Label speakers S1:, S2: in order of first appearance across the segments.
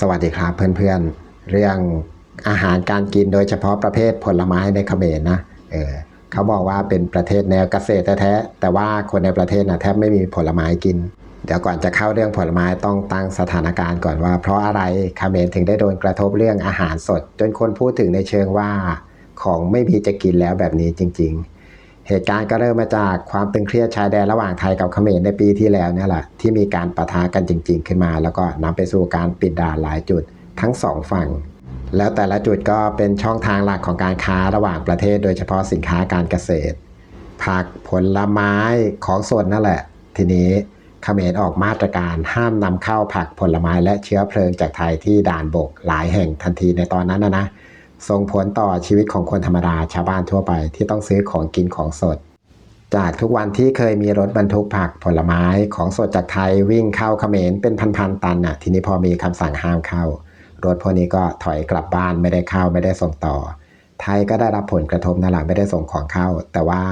S1: สวัสดีครับเพื่อนๆ เรื่องอาหารการกินโดยเฉพาะประเภทผลไม้ในเขมรนะเออเขาบอกว่าเป็นประเทศแนวเกษตรแท้แต่ว่าคนในประเทศนะแทบไม่มีผลไม้กิน เดี๋ยวก่อนจะเข้าเรื่องผลไม้ต้องตั้งสถานการณ์ก่อนว่า เพราะอะไรเขมรถึงได้โดนกระทบเรื่องอาหารสด จนคนพูดถึงในเชิงว่า ของไม่มีจะกินแล้วแบบนี้จริง ๆ เหตุการณ์ก็เริ่มมาจากความตึงเครียดชายแดนระหว่างไทยกับเขมรในปีที่แล้วนี่แหละที่มีการประทะกันจริง ๆ ขึ้นมา แล้วก็นำไปสู่การปิดด่านหลายจุดทั้งสองฝั่ง แล้วแต่ละจุดก็เป็นช่องทางหลักของการค้าระหว่างประเทศ โดยเฉพาะสินค้าการเกษตร ผักผลไม้ของสดนั่นแหละ ทีนี้เขมรออกมาตรการห้ามนำเข้าผักผลไม้และเชื้อเพลิงจากไทยที่ด่านบกหลายแห่งทันทีในตอนนั้นนะนะ ส่งผลต่อชีวิตของคนธรรมดาชาวบ้านทั่วไปที่ต้องซื้อของกินของสด จากทุกวันที่เคยมีรถบรรทุกผักผลไม้ของสดจากไทยวิ่งเข้าเขมรเป็นพันๆตันน่ะทีนี้พอมีคำสั่งห้ามเข้า รถพวกนี้ก็ถอยกลับบ้านไม่ได้เข้าไม่ได้ส่งต่อ ไทยก็ได้รับผลกระทบนั่นแหละไม่ได้ส่งของเข้า แต่ว่า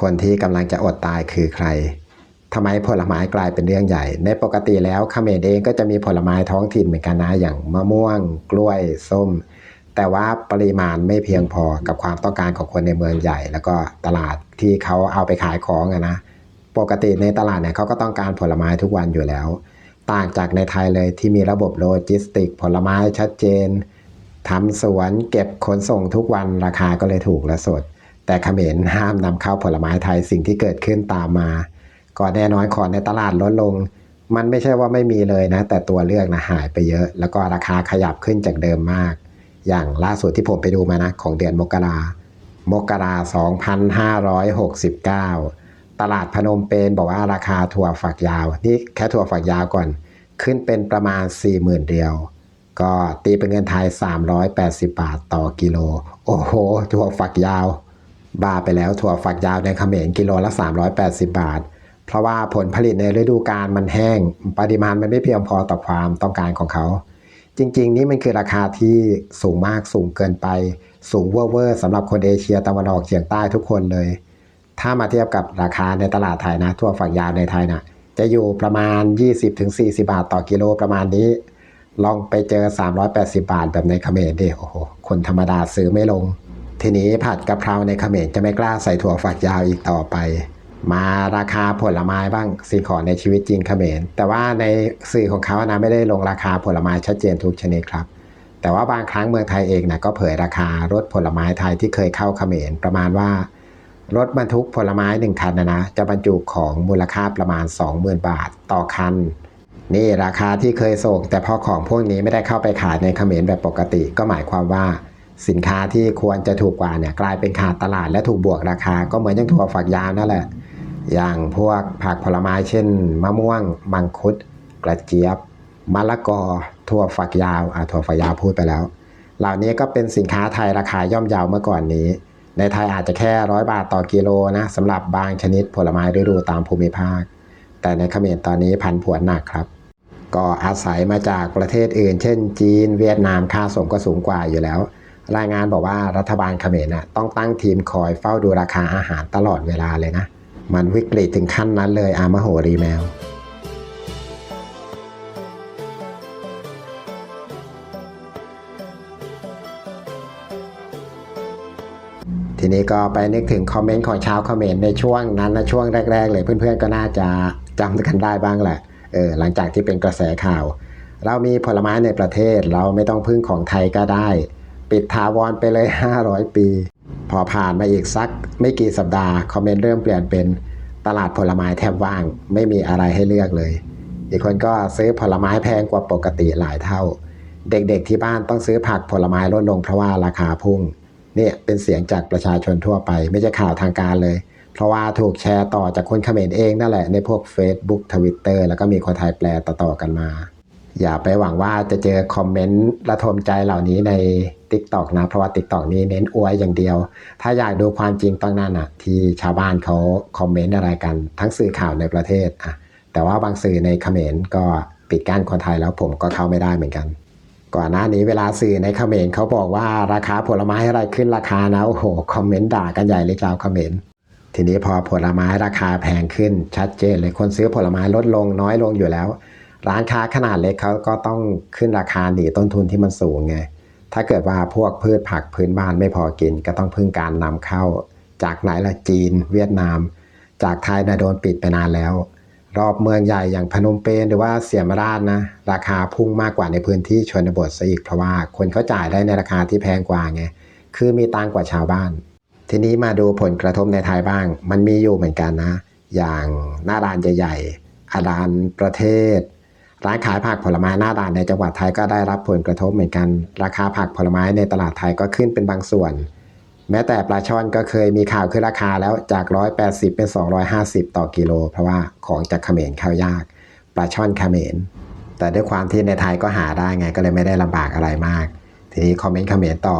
S1: คนที่กำลังจะอดตายคือใครทำไมผลไม้กลายเป็นเรื่องใหญ่ ในปกติแล้วเขมรเองก็จะมีผลไม้ท้องถิ่นเหมือนกันนะอย่างมะม่วง กล้วย ส้ม แต่ว่าปริมาณไม่เพียงพอกับความต้องการของคนในเมืองใหญ่ แล้วก็ตลาดที่เขาเอาไปขายของอะนะปกติในตลาดเนี่ยเขาก็ต้องการผลไม้ทุกวันอยู่แล้ว ต่างจากในไทยเลยที่มีระบบโลจิสติก ผลไม้ชัดเจนทำสวนเก็บขนส่งทุกวันราคาก็เลยถูกและสด แต่เขมรห้ามนำเข้าผลไม้ไทยสิ่งที่เกิดขึ้นตามมาก็แน่นอนของในตลาดลดลง มันไม่ใช่ว่าไม่มีเลยนะ แต่ตัวเลือกนะหายไปเยอะ แล้วก็ราคาขยับขึ้นจากเดิมมาก อย่างล่าสุดที่ผมไปดูมานะ ของเดือนมกรามกรา2569 ตลาดพนมเปญบอกว่าราคาถั่วฝักยาว นี่แค่ถั่วฝักยาวก่อน ขึ้นเป็นประมาณ 40,000เดียว ก็ตีเป็นเงินไทย 380 บาทต่อกิโล โอ้โห ถั่วฝักยาว บ้าไปแล้วถั่วฝักยาวในเขมรกิโลละ 380 บาท เพราะว่าผลผลิตในฤดูกาลมันแห้ง ปริมาณมันไม่เพียงพอต่อความต้องการของเขา จริง ๆ นี่มันคือราคาที่สูงมากสูงเกินไป สูงเวอร์ๆสำหรับคนเอเชียตะวันออกเฉียงใต้ทุกคนเลย ถ้ามาเทียบกับราคาในตลาดไทยนะ ทั่วฝักยาวในไทยนะจะอยู่ประมาณ 20-40 บาทต่อกิโลประมาณนี้ ลองไปเจอ 380 บาทแบบในเขมรดิโอ้โหคนธรรมดาซื้อไม่ลง ทีนี้ผัดกะเพราในเขมรจะไม่กล้าใส่ถั่วฝักยาวอีกต่อไป มาราคาผลไม้บ้างสิ่งของในชีวิตจริงเขมรแต่ว่าในสื่อของเขานะไม่ได้ลงราคาผลไม้ชัดเจนทุกชนิดครับ แต่ว่าบางครั้งเมืองไทยเองนะก็เผยราคารถผลไม้ไทยที่เคยเข้าเขมรประมาณว่ารถบรรทุกผลไม้หนึ่งคันนะนะจะบรรจุของมูลค่าประมาณ 20,000 บาทต่อคัน นี่ราคาที่เคยส่ง แต่พอของพวกนี้ไม่ได้เข้าไปขายในเขมรแบบปกติ ก็หมายความว่า สินค้าที่ควรจะถูกกว่าเนี่ยกลายเป็นขาดตลาดและถูกบวกราคาก็เหมือนอย่างถั่วฝักยาวนั่นแหละ อย่างพวกผักผลไม้เช่น มะม่วง มังคุด กระเจี๊ยบ มะละกอ ถั่วฝักยาวอะถั่วฝักยาวพูดไปแล้ว เหล่านี้ก็เป็นสินค้าไทยราคาย่อมเยาวเมื่อก่อนนี้ ในไทยอาจจะแค่ร้อยบาทต่อกิโลนะสำหรับบางชนิดผลไม้ฤดูตามภูมิภาค แต่ในเขมรตอนนี้พันผวนหนักครับ ก็อาศัยมาจากประเทศอื่น เช่น จีน เวียดนามค่าส่งก็สูงกว่าอยู่แล้ว รายงานบอกว่ารัฐบาลเขมรนะต้องตั้งทีมคอยเฝ้าดูราคาอาหารตลอดเวลาเลยนะ มันวิกฤตถึงขั้นนั้นเลยอามโหรีแมว ทีนี้ก็ไปนึกถึงคอมเมนต์ของชาวคอมเขมรในช่วงนั้นนะช่วงแรก ๆ เลยเพื่อนๆก็น่าจะจำกันได้บ้างแหละเออหลังจากที่เป็นกระแสข่าว เรามีผลไม้ในประเทศเราไม่ต้องพึ่งของไทยก็ได้ ปิดทาวรไปเลย 500 ปี พอผ่านมาอีกสักไม่กี่สัปดาห์คอมเมนต์เริ่มเปลี่ยนเป็นตลาดผลไม้แทบว่าง ไม่มีอะไรให้เลือกเลย อีกคนก็ซื้อผลไม้แพงกว่าปกติหลายเท่า เด็กๆที่บ้านต้องซื้อผักผลไม้ลดลงเพราะว่าราคาพุ่งเนี่ยเป็นเสียงจากประชาชนทั่วไป ไม่ใช่ข่าวทางการเลย เพราะว่าถูกแชร์ต่อจากคนเขมรเองนั่นแหละในพวก Facebook Twitter แล้วก็มีคนไทยแปลต่อๆกันมา อย่าไปหวังว่าจะเจอคอมเมนต์ระทมใจเหล่านี้ใน TikTok นะ เพราะว่า TikTok นี้เน้นอวยอย่างเดียว ถ้าอยากดูความจริงต้องนั่นอะ ที่ชาวบ้านเขาคอมเมนต์อะไรกัน ทั้งสื่อข่าวในประเทศอะแต่ว่าบางสื่อในเขมรก็ปิดกั้นคนไทยแล้วผมก็เข้าไม่ได้เหมือนกัน ก่อนหน้านี้เวลาสื่อในเขมรเขาบอกว่าราคาผลไม้อะไรขึ้นราคานะโอ้โหคอมเมนต์ด่ากันใหญ่เลยชาวเขมรทีนี้พอผลไม้ราคาแพงขึ้นชัดเจนเลยคนซื้อผลไม้ลดลงน้อยลงอยู่แล้ว ร้านค้าขนาดเล็กเขาก็ต้องขึ้นราคาหนีต้นทุนที่มันสูงไง ถ้าเกิดว่าพวกพืชผักพื้นบ้านไม่พอกิน ก็ต้องพึ่งการนำเข้า จากไหนละจีน เวียดนาม จากไทยนะโดนปิดไปนานแล้ว รอบเมืองใหญ่อย่างพนมเปญหรือว่าเสียมราชนะ ราคาพุ่งมากกว่าในพื้นที่ชนบทซะอีกเพราะว่าคนเขาจ่ายได้ในราคาที่แพงกว่าไงคือมีตังกว่าชาวบ้าน ทีนี้มาดูผลกระทบในไทยบ้าง มันมีอยู่เหมือนกันนะ อย่างหน้าร้านใหญ่ๆอาดานประเทศ ร้านขายผักผลไม้หน้าด่านในจังหวัดไทยก็ได้รับผลกระทบเหมือนกัน ราคาผักผลไม้ในตลาดไทยก็ขึ้นเป็นบางส่วน แม้แต่ปลาช่อนก็เคยมีข่าวขึ้นราคาแล้วจาก 180 เป็น 250 ต่อกิโล เพราะว่าของจากเขมรเข้ายาก ปลาช่อนเขมร แต่ด้วยความที่ในไทยก็หาได้ไงก็เลยไม่ได้ลำบากอะไรมาก ทีนี้คอมเมนต์เขมรต่อ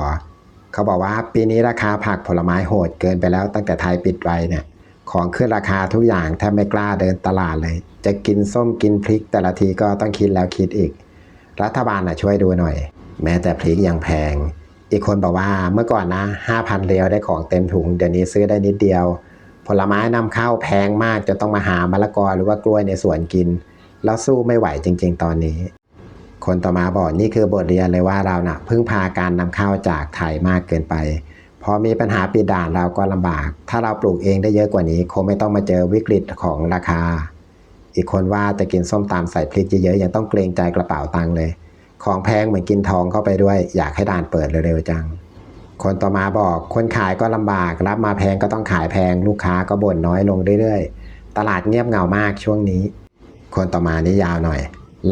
S1: เขาบอกว่าปีนี้ราคาผักผลไม้โหดเกินไปแล้วตั้งแต่ไทยปิดไว้เนี่ยของขึ้นราคาทุกอย่างแทบไม่กล้าเดินตลาดเลย จะกินส้มกินพริก แต่ละทีก็ต้องคิดแล้วคิดอีก รัฐบาลน่ะช่วยดูหน่อย แม้แต่พริกยังแพง อีกคนบอกว่าเมื่อก่อนนะ 5,000เรียวได้ของเต็มถุง เดี๋ยวนี้ซื้อได้นิดเดียว ผลไม้นำเข้าแพงมากจนต้องมาหามะละกอหรือว่ากล้วยในสวนกิน แล้วสู้ไม่ไหวจริง ๆ ตอนนี้ คนต่อมาบอกนี่คือบทเรียนเลยว่าเรานะ่ะพึ่งพาการนำเข้าจากไทยมากเกินไปพอมีปัญหาปิดด่านเราก็ลำบาก ถ้าเราปลูกเองได้เยอะกว่านี้ คงไม่ต้องมาเจอวิกฤตของราคา อีกคนว่าจะกินส้มตำใส่พริกเยอะๆยังต้องเกรงใจกระเป๋าตังค์เลย ของแพงเหมือนกินทองเข้าไปด้วย อยากให้ด่านเปิดเร็วๆจัง คนต่อมาบอกคนขายก็ลำบาก รับมาแพงก็ต้องขายแพง ลูกค้าก็บ่นน้อยลงเรื่อยๆ ตลาดเงียบเหงามากช่วงนี้ คนต่อมานี่ยาวหน่อย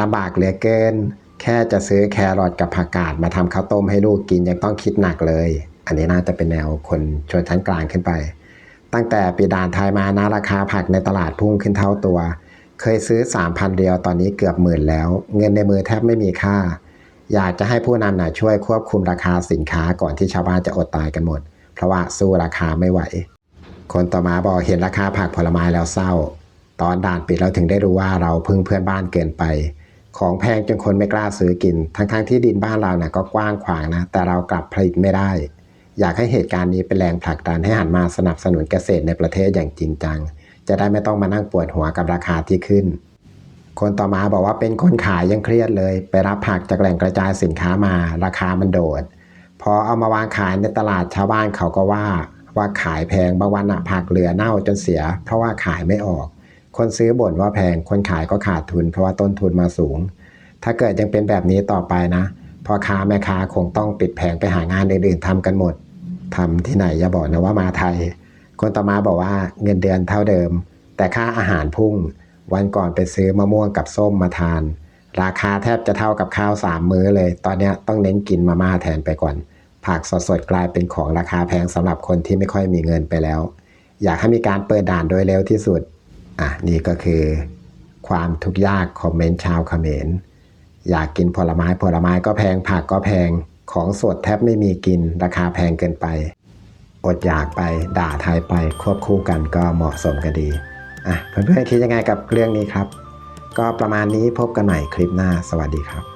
S1: ลำบากเหลือเกิน แค่จะซื้อแครอทกับผักกาดมาทำข้าวต้มให้ลูกกินยังต้องคิดหนักเลย อันนี้น่าจะเป็นแนวคนชนชั้นกลางขึ้นไป ตั้งแต่ปีด่านไทยมานะราคาผักในตลาดพุ่งขึ้นเท่าตัว เคยซื้อ 3,000เรียวตอนนี้เกือบหมื่นแล้ว เงินในมือแทบไม่มีค่า อยากจะให้ผู้นำน่ะช่วยควบคุมราคาสินค้าก่อนที่ชาวบ้านจะอดตายกันหมด เพราะว่าสู้ราคาไม่ไหว คนต่อมาบอกเห็นราคาผักผลไม้แล้วเศร้า ตอนด่านปิดเราถึงได้รู้ว่าเราพึ่งเพื่อนบ้านเกินไป ของแพงจนคนไม่กล้าซื้อกิน ทั้งๆทที่ดินบ้านเราน่ะก็กว้างขวางนะ แต่เรากลับผลิตไม่ได้ อยากให้เหตุการณ์นี้เป็นแรงผลักดันให้หันมาสนับสนุนเกษตรในประเทศอย่างจริงจัง จะได้ไม่ต้องมานั่งปวดหัวกับราคาที่ขึ้น คนต่อมาบอกว่าเป็นคนขายยังเครียดเลย ไปรับผักจากแหล่งกระจายสินค้ามาราคามันโดด พอเอามาวางขายในตลาดชาวบ้านเขาก็ว่าว่าขายแพงบางวันอะผักเหลือเน่าจนเสีย เพราะว่าขายไม่ออก คนซื้อบ่นว่าแพงคนขายก็ขาดทุน เพราะว่าต้นทุนมาสูง ถ้าเกิดยังเป็นแบบนี้ต่อไปนะพ่อค้าแม่ค้าคงต้องปิดแผงไปหางานอื่นๆทำกันหมดทำที่ไหนอย่าบอกนะว่ามาไทย คนต่อมาบอกว่าเงินเดือนเท่าเดิม แต่ค่าอาหารพุ่ง วันก่อนไปซื้อมะม่วงกับส้มมาทาน ราคาแทบจะเท่ากับข้าวสามมื้อเลย ตอนนี้ต้องเน้นกินมาม่าแทนไปก่อน ผักสดๆกลายเป็นของราคาแพงสำหรับคนที่ไม่ค่อยมีเงินไปแล้ว อยากให้มีการเปิดด่านโดยเร็วที่สุดอะนี่ก็คือ ความทุกข์ยากคอมเมนต์ชาวเขมรอยากกินผลไม้ผลไม้ก็แพงผักก็แพงของสดแทบไม่มีกินราคาแพงเกินไป อดอยากไปด่าไทยไปควบคู่กันก็เหมาะสมกันดีอะเพื่อนๆคิดยังไงกับเรื่องนี้ครับ ก็ประมาณนี้พบกันใหม่คลิปหน้าสวัสดีครับ